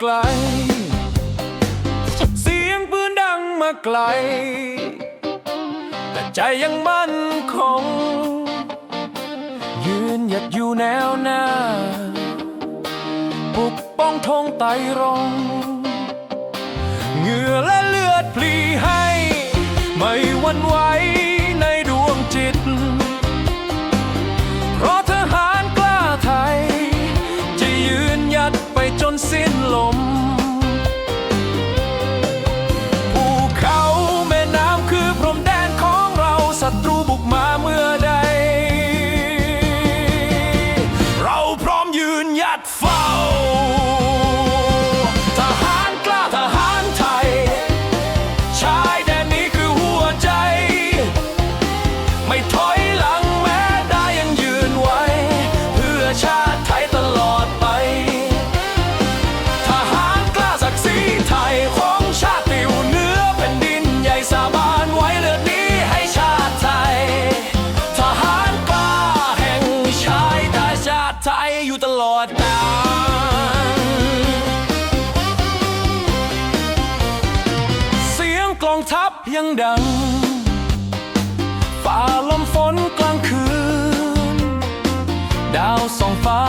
ไกล เสียงปืนดังมาไกล แต่ใจยังมั่นคง ยืนหยัดอยู่แนวหน้า ปกป้องธงไตรงเหงื่อและเลือดพลีให้ ไม่หวั่นไหว ใจอยู่ตลอดตาลเสียงกลองทัพยังดังฝ่าลมฝนกลางคืน ดาวส่องฟ้า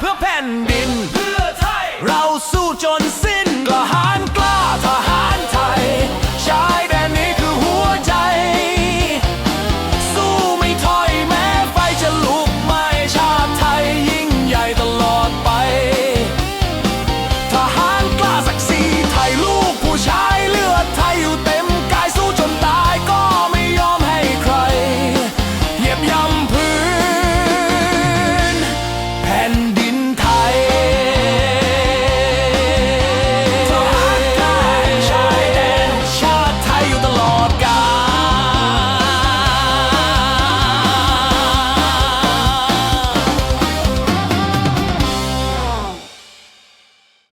เพื่อแผ่นดิน เพื่อไทย เราสู้จนสิ้น